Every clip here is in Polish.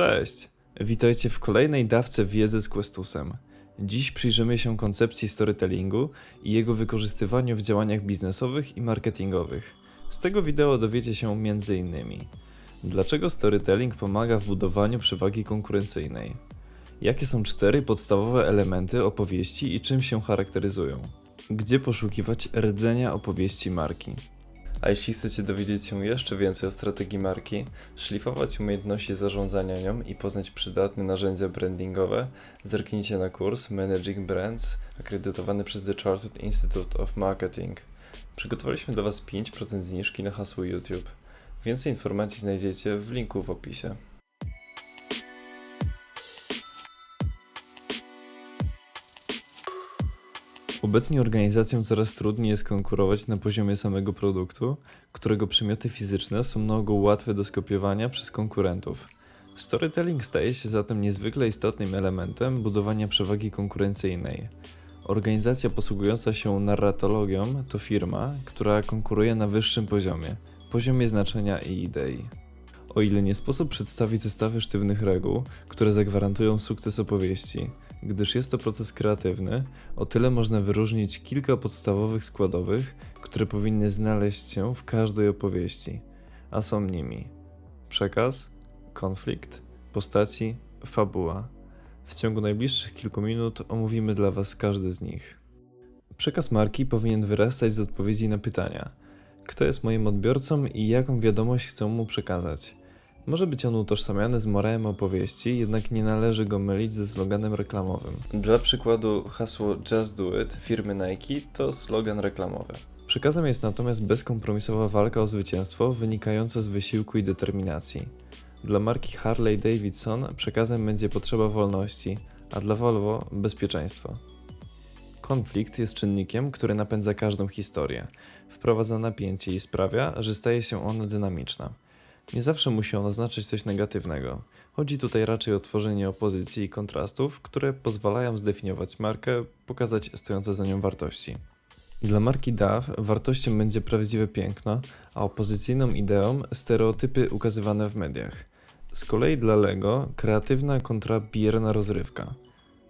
Cześć! Witajcie w kolejnej dawce wiedzy z Questusem. Dziś przyjrzymy się koncepcji storytellingu i jego wykorzystywaniu w działaniach biznesowych i marketingowych. Z tego wideo dowiecie się m.in. Dlaczego storytelling pomaga w budowaniu przewagi konkurencyjnej? Jakie są cztery podstawowe elementy opowieści i czym się charakteryzują? Gdzie poszukiwać rdzenia opowieści marki? A jeśli chcecie dowiedzieć się jeszcze więcej o strategii marki, szlifować umiejętności zarządzania nią i poznać przydatne narzędzia brandingowe, zerknijcie na kurs Managing Brands akredytowany przez The Chartered Institute of Marketing. Przygotowaliśmy dla Was 5% zniżki na hasło YouTube. Więcej informacji znajdziecie w linku w opisie. Obecnie organizacjom coraz trudniej jest konkurować na poziomie samego produktu, którego przymioty fizyczne są ogół łatwe do skopiowania przez konkurentów. Storytelling staje się zatem niezwykle istotnym elementem budowania przewagi konkurencyjnej. Organizacja posługująca się narratologią to firma, która konkuruje na wyższym poziomie poziomie znaczenia i idei. O ile nie sposób przedstawić zestawy sztywnych reguł, które zagwarantują sukces opowieści, gdyż jest to proces kreatywny, o tyle można wyróżnić kilka podstawowych składowych, które powinny znaleźć się w każdej opowieści, a są nimi przekaz, konflikt, postaci, fabuła. W ciągu najbliższych kilku minut omówimy dla Was każdy z nich. Przekaz marki powinien wyrastać z odpowiedzi na pytania: kto jest moim odbiorcą i jaką wiadomość chcę mu przekazać? Może być on utożsamiany z morałem opowieści, jednak nie należy go mylić ze sloganem reklamowym. Dla przykładu hasło Just Do It firmy Nike to slogan reklamowy. Przekazem jest natomiast bezkompromisowa walka o zwycięstwo wynikająca z wysiłku i determinacji. Dla marki Harley Davidson przekazem będzie potrzeba wolności, a dla Volvo bezpieczeństwo. Konflikt jest czynnikiem, który napędza każdą historię, wprowadza napięcie i sprawia, że staje się ona dynamiczna. Nie zawsze musi on oznaczać coś negatywnego. Chodzi tutaj raczej o tworzenie opozycji i kontrastów, które pozwalają zdefiniować markę, pokazać stojące za nią wartości. Dla marki DAW wartością będzie prawdziwe piękno, a opozycyjną ideą stereotypy ukazywane w mediach. Z kolei dla Lego kreatywna kontra bierna rozrywka.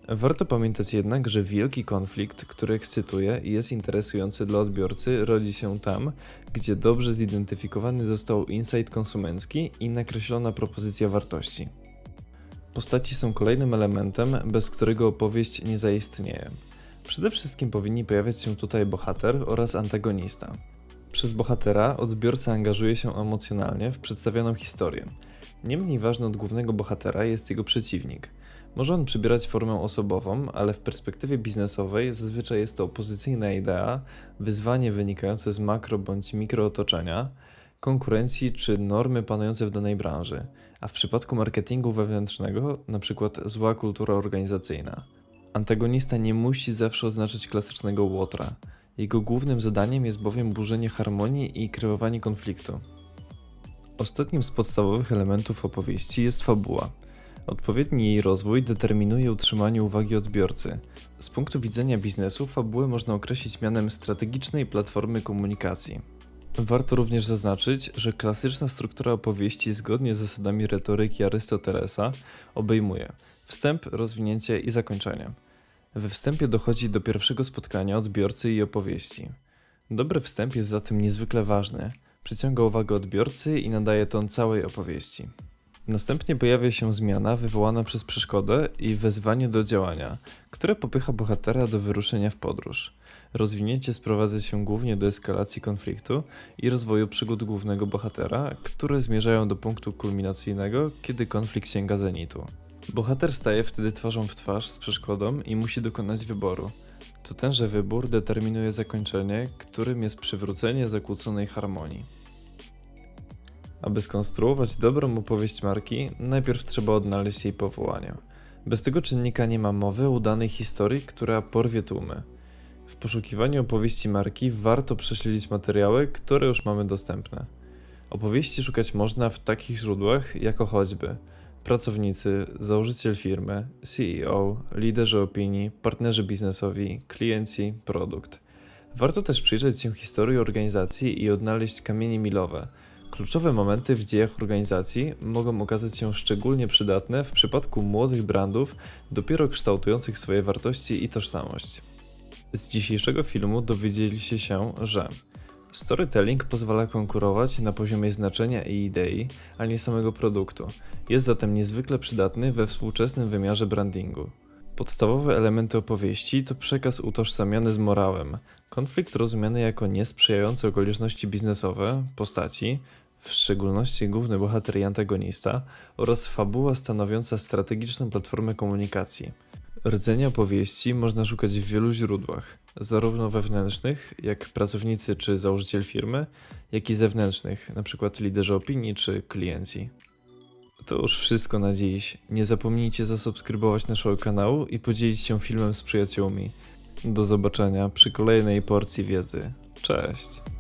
Warto pamiętać jednak, że wielki konflikt, który ekscytuje i jest interesujący dla odbiorcy, rodzi się tam, gdzie dobrze zidentyfikowany został insight konsumencki i nakreślona propozycja wartości. Postaci są kolejnym elementem, bez którego opowieść nie zaistnieje. Przede wszystkim powinni pojawiać się tutaj bohater oraz antagonista. Przez bohatera odbiorca angażuje się emocjonalnie w przedstawioną historię. Niemniej ważny od głównego bohatera jest jego przeciwnik – może on przybierać formę osobową, ale w perspektywie biznesowej zazwyczaj jest to opozycyjna idea, wyzwanie wynikające z makro bądź mikrootoczenia, konkurencji czy normy panujące w danej branży, a w przypadku marketingu wewnętrznego np. zła kultura organizacyjna. Antagonista nie musi zawsze oznaczać klasycznego łotra. Jego głównym zadaniem jest bowiem burzenie harmonii i kreowanie konfliktu. Ostatnim z podstawowych elementów opowieści jest fabuła – Odpowiedni jej rozwój determinuje utrzymanie uwagi odbiorcy. Z punktu widzenia biznesu fabułę można określić mianem strategicznej platformy komunikacji. Warto również zaznaczyć, że klasyczna struktura opowieści zgodnie z zasadami retoryki Arystotelesa obejmuje wstęp, rozwinięcie i zakończenie. We wstępie dochodzi do pierwszego spotkania odbiorcy i opowieści. Dobry wstęp jest zatem niezwykle ważny, przyciąga uwagę odbiorcy i nadaje ton całej opowieści. Następnie pojawia się zmiana wywołana przez przeszkodę i wezwanie do działania, które popycha bohatera do wyruszenia w podróż. Rozwinięcie sprowadza się głównie do eskalacji konfliktu i rozwoju przygód głównego bohatera, które zmierzają do punktu kulminacyjnego, kiedy konflikt sięga zenitu. Bohater staje wtedy twarzą w twarz z przeszkodą i musi dokonać wyboru. To tenże wybór determinuje zakończenie, którym jest przywrócenie zakłóconej harmonii. Aby skonstruować dobrą opowieść marki, najpierw trzeba odnaleźć jej powołania. Bez tego czynnika nie ma mowy o udanej historii, która porwie tłumy. W poszukiwaniu opowieści marki warto prześledzić materiały, które już mamy dostępne. Opowieści szukać można w takich źródłach, jako choćby pracownicy, założyciel firmy, CEO, liderzy opinii, partnerzy biznesowi, klienci, produkt. Warto też przyjrzeć się historii organizacji i odnaleźć kamienie milowe – Kluczowe momenty w dziejach organizacji mogą okazać się szczególnie przydatne w przypadku młodych brandów, dopiero kształtujących swoje wartości i tożsamość. Z dzisiejszego filmu dowiedzieliście się, że storytelling pozwala konkurować na poziomie znaczenia i idei, a nie samego produktu. Jest zatem niezwykle przydatny we współczesnym wymiarze brandingu. Podstawowe elementy opowieści to przekaz utożsamiany z morałem, konflikt rozumiany jako niesprzyjające okoliczności biznesowe, postaci, w szczególności główny bohater i antagonista, oraz fabuła stanowiąca strategiczną platformę komunikacji. Rdzenia opowieści można szukać w wielu źródłach, zarówno wewnętrznych, jak pracownicy czy założyciel firmy, jak i zewnętrznych, np. liderzy opinii czy klienci. To już wszystko na dziś. Nie zapomnijcie zasubskrybować naszego kanału i podzielić się filmem z przyjaciółmi. Do zobaczenia przy kolejnej porcji wiedzy. Cześć!